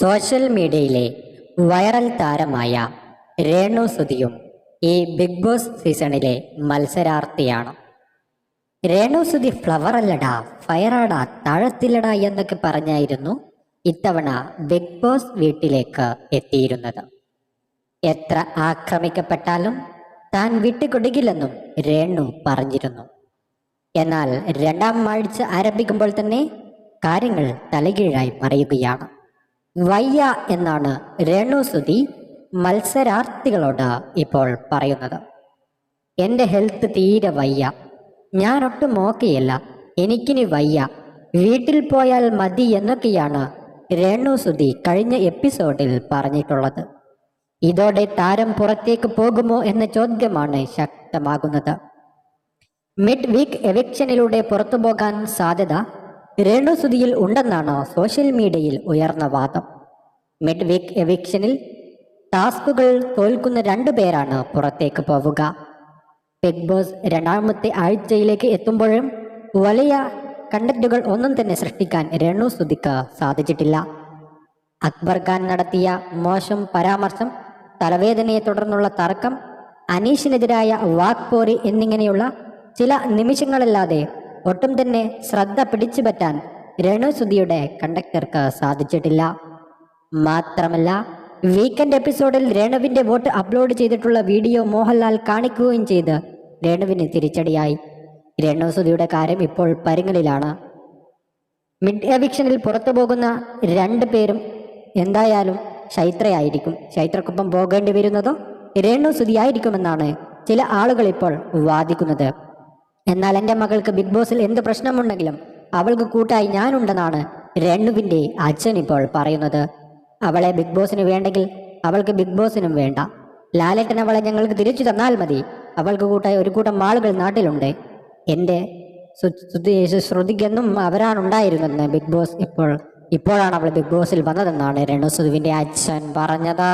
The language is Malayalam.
സോഷ്യൽ മീഡിയയിലെ വൈറൽ താരമായ രേണു സുധിയും ഈ ബിഗ് ബോസ് സീസണിലെ മത്സരാർത്ഥിയാണ്. രേണു സുധി ഫ്ലവർ അല്ലടാ ഫയറാടാ താഴത്തില്ലടാ എന്നൊക്കെ പറഞ്ഞായിരുന്നു ഇത്തവണ ബിഗ് ബോസ് വീട്ടിലേക്ക് എത്തിയിരുന്നത്. എത്ര ആക്രമിക്കപ്പെട്ടാലും താൻ വിട്ടുകൊടുക്കില്ലെന്നും രേണു പറഞ്ഞിരുന്നു. എന്നാൽ രണ്ടാം ആഴ്ച ആരംഭിക്കുമ്പോൾ തന്നെ കാര്യങ്ങൾ തലകീഴായി മറിയുകയാണ്. വയ്യ എന്നാണ് രേണുസുതി മത്സരാർത്ഥികളോട് ഇപ്പോൾ പറയുന്നത്. എന്റെ ഹെൽത്ത് തീരെ വയ്യ. ഞാനൊട്ടും ഓക്കെയല്ല എനിക്കിനി വയ്യ. വീട്ടിൽ പോയാൽ മതി എന്നൊക്കെയാണ് രേണുസുതി കഴിഞ്ഞ എപ്പിസോഡിൽ പറഞ്ഞിട്ടുള്ളത്. ഇതോടെ താരം പുറത്തേക്ക് പോകുമോ എന്ന ചോദ്യമാണ് ശക്തമാകുന്നത്. മിഡ് വീക്ക് എവിക്ഷനിലൂടെ പുറത്തു പോകാൻ സാധ്യത? രേണുസുതിയിൽ ഉണ്ടെന്നാണ് സോഷ്യൽ മീഡിയയിൽ ഉയർന്ന വാദം. മിഡ് വീക്ക് എവിക്ഷനിൽ ടാസ്കുകൾ തോൽക്കുന്ന രണ്ടു പേരാണ് പുറത്തേക്ക് പോവുക. ബിഗ് ബോസ് രണ്ടാമത്തെ ആഴ്ചയിലേക്ക് എത്തുമ്പോഴും വലിയ കണ്ടന്റുകൾ ഒന്നും തന്നെ സൃഷ്ടിക്കാൻ രേണു സുധിക്ക് സാധിച്ചിട്ടില്ല. അക്ബർ ഖാൻ നടത്തിയ മോശം പരാമർശം തലവേദനയെ തുടർന്നുള്ള തർക്കം അനീഷിനെതിരായ വാക്പോരി എന്നിങ്ങനെയുള്ള ചില നിമിഷങ്ങളല്ലാതെ ഒട്ടും തന്നെ ശ്രദ്ധ പിടിച്ചു പറ്റാൻ രേണു സുധിയുടെ കണ്ടക്ടർക്ക് സാധിച്ചിട്ടില്ല. മാത്രമല്ല വീക്കെൻഡ് എപ്പിസോഡിൽ രേണുവിന്റെ വോട്ട് അപ്ലോഡ് ചെയ്തിട്ടുള്ള വീഡിയോ മോഹൻലാൽ കാണിക്കുകയും ചെയ്ത് രേണുവിന് തിരിച്ചടിയായി. രേണു സുധിയുടെ കാര്യം ഇപ്പോൾ പരിങ്ങലിലാണ് മിഡ് എവിക്ഷനിൽ പുറത്തു പോകുന്ന രണ്ട് പേരും എന്തായാലും ചൈത്രയായിരിക്കും ചൈത്രക്കൊപ്പം പോകേണ്ടി വരുന്നതോ രേണു സുതിയായിരിക്കുമെന്നാണ് ചില ആളുകൾ ഇപ്പോൾ വാദിക്കുന്നത്. എന്നാൽ എന്റെ മകൾക്ക് ബിഗ് ബോസിൽ എന്ത് പ്രശ്നമുണ്ടെങ്കിലും അവൾക്ക് കൂട്ടായി ഞാനുണ്ടെന്നാണ് രണ്ണുവിന്റെ അച്ഛൻ ഇപ്പോൾ പറയുന്നത്. അവളെ ബിഗ് ബോസിന് വേണ്ടെങ്കിൽ അവൾക്ക് ബിഗ് ബോസിനും വേണ്ട. ലാലേട്ടൻ അവളെ ഞങ്ങൾക്ക് തിരിച്ചു തന്നാൽ മതി. അവൾക്ക് കൂട്ടായി ഒരു കൂട്ടം ആളുകൾ നാട്ടിലുണ്ട്. എന്റെ ശ്രുതിക്കെന്നും അവരാണുണ്ടായിരുന്നത് ബിഗ് ബോസ് ഇപ്പോൾ ഇപ്പോഴാണ് അവൾ ബിഗ് ബോസിൽ വന്നതെന്നാണ് രണ്ണു സുധുവിന്റെ അച്ഛൻ പറഞ്ഞത്.